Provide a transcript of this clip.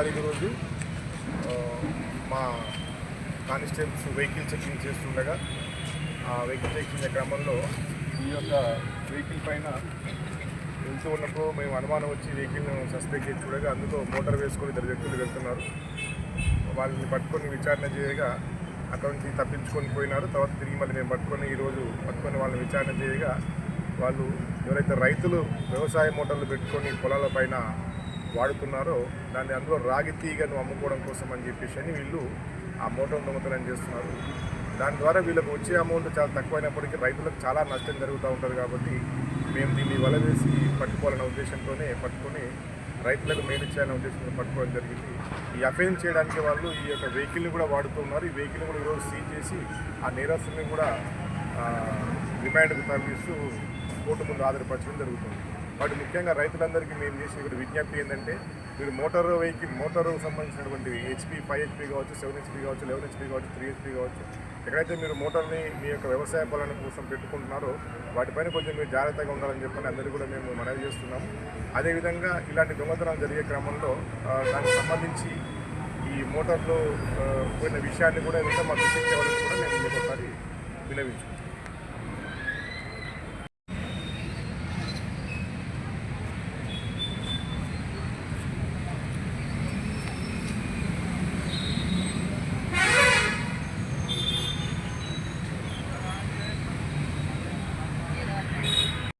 తారీఖు రోజు మా కానిస్టేబుల్స్ వెహికల్ చెకింగ్ చేస్తుండగా ఆ వెహికల్ చెకింగ్ క్రమంలో ఈ యొక్క వెహికల్ పైన వెళ్తూ ఉన్నప్పుడు మేము అనుమానం వచ్చి వెహికల్ను సస్పెక్ట్ చేసి చూడగా అందులో మోటార్ వేసుకొని ఇద్దరు వ్యక్తులు వెళ్తున్నారు. వాళ్ళని పట్టుకొని విచారణ చేయగా అక్కడ నుంచి తప్పించుకొని పోయినారు. తర్వాత తిరిగి మళ్ళీ మేము పట్టుకొని ఈరోజు పట్టుకొని వాళ్ళని విచారణ చేయగా వాళ్ళు ఎవరైతే రైతులు వ్యవసాయ మోటార్లు పెట్టుకొని పొలాల పైన వాడుతున్నారో దాన్ని అందులో రాగి తీగను అమ్ముకోవడం కోసం అని చెప్పేసి అని వీళ్ళు ఆ మోటార్ దొంగతనం చేస్తున్నారు. దాని ద్వారా వీళ్ళకి వచ్చే అమౌంట్ చాలా తక్కువైనప్పటికీ రైతులకు చాలా నష్టం జరుగుతూ ఉంటుంది కాబట్టి మేము దీన్ని వల వేసి పట్టుకోవాలనే ఉద్దేశంతోనే పట్టుకొని రైతులకు మేలు చేయాలనే ఉద్దేశంతో పట్టుకోవడం జరిగింది. ఈ అఫెన్స్ చేయడానికి వాళ్ళు ఈ యొక్క వెహికల్ని కూడా వాడుతున్నారు. ఈ వెహికల్ని కూడా ఈరోజు సీజ్ చేసి ఆ నేరస్తుల్ని కూడా రిమాండ్కు తరలిస్తూ కోర్టు ముందు ఆధారపరచడం జరుగుతుంది. వాటి ముఖ్యంగా రైతులందరికీ మేము చేసే ఇక్కడ విజ్ఞప్తి ఏంటంటే మీరు మోటార్ వెహికల్ మోటారు సంబంధించినటువంటి హెచ్పి ఫైవ్ హెచ్పీ కావచ్చు సెవెన్ హెచ్పి కావచ్చు లెవెన్ హెచ్పి కావచ్చు త్రీ హెచ్పి కావచ్చు ఎక్కడైతే మీరు మోటార్ని మీ యొక్క వ్యవసాయ పొలాల కోసం పెట్టుకుంటున్నారో వాటిపైన కొంచెం మీరు జాగ్రత్తగా ఉండాలని చెప్పని అందరికీ కూడా మేము మనవి చేస్తున్నాము. అదేవిధంగా ఇలాంటి దొంగతనాలు జరిగే క్రమంలో దానికి సంబంధించి ఈ మోటార్లో పోయిన విషయాన్ని కూడా ఏదైతే మా దృష్టికి కూడా నేను మీకు ఒకసారి వినవించుకుంటాను